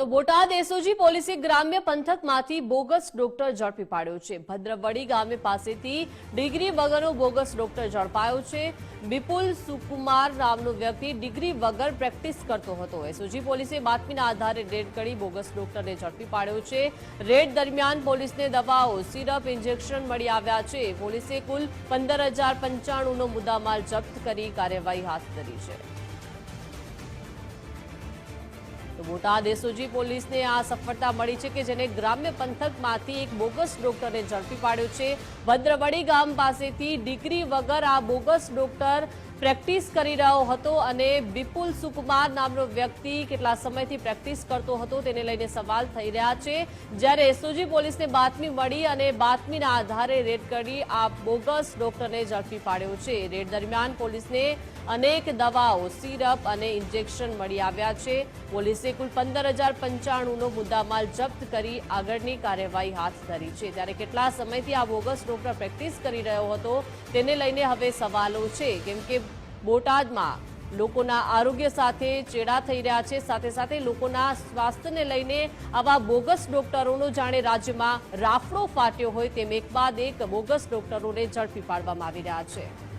તો બોટાદ એસઓજી પોલીસે ગ્રામ્ય પંથકમાંથી બોગસ ડોક્ટર ઝડપી પાડ્યો છે. ભદ્રવડી ગામે પાસેથી ડિગ્રી વગરનો બોગસ ડોક્ટર ઝડપાયો છે. વિપુલ સુકુમાર નામનો વ્યક્તિ ડિગ્રી વગર પ્રેક્ટિસ કરતો હતો. એસઓજી પોલીસે બાતમીના આધારે રેડ કરી બોગસ ડોક્ટરને ઝડપી પાડ્યો છે. રેડ દરમિયાન પોલીસને દવાઓ, સિરપ, ઇન્જેક્શન મળી આવ્યા છે. પોલીસે કુલ પંદર હજાર પંચાણુંનો મુદ્દામાલ જપ્ત કરી કાર્યવાહી હાથ ધરી છે. તો બોટાદ એસઓજી પોલીસને આ સફળતા મળી છે કે જેને ગ્રામ્ય પંથકમાંથી એક બોગસ ડોક્ટરને ઝડપી પાડ્યો છે. ભદ્રવડી ગામ પાસેથી ડિગ્રી વગર આ બોગસ ડોક્ટર પ્રેક્ટિસ કરી રહ્યો હતો અને વિપુલ સુકુમાર નામનો વ્યક્તિ કેટલા સમયથી પ્રેક્ટિસ કરતો હતો તેને લઈને સવાલ થઈ રહ્યા છે. જ્યારે એસઓજી પોલીસને બાતમી મળી અને બાતમીના આધારે રેડ કરી આ બોગસ ડોક્ટરને ઝડપી પાડ્યો છે. રેડ દરમિયાન પોલીસને અનેક દવાઓ, સિરપ અને ઇન્જેક્શન મળી આવ્યા છે. પોલીસે કુલ પંદર હજાર પંચાણુંનો મુદ્દામાલ જપ્ત કરી આગળની કાર્યવાહી હાથ ધરી છે. ત્યારે કેટલા સમયથી આ બોગસ ડોક્ટર પ્રેક્ટિસ કરી રહ્યો હતો તેને લઈને હવે સવાલો છે. કેમ કે બોટાદમાં લોકોના આરોગ્ય સાથે ચેડા થઈ રહ્યા છે. સાથે સાથે લોકોના સ્વાસ્થ્યને લઈને આવા બોગસ ડોક્ટરોનો જાણે રાજ્યમાં રાફડો ફાટ્યો હોય તેમ એક બાદ એક બોગસ ડોક્ટરોને ઝડપી પાડવામાં આવી રહ્યા છે.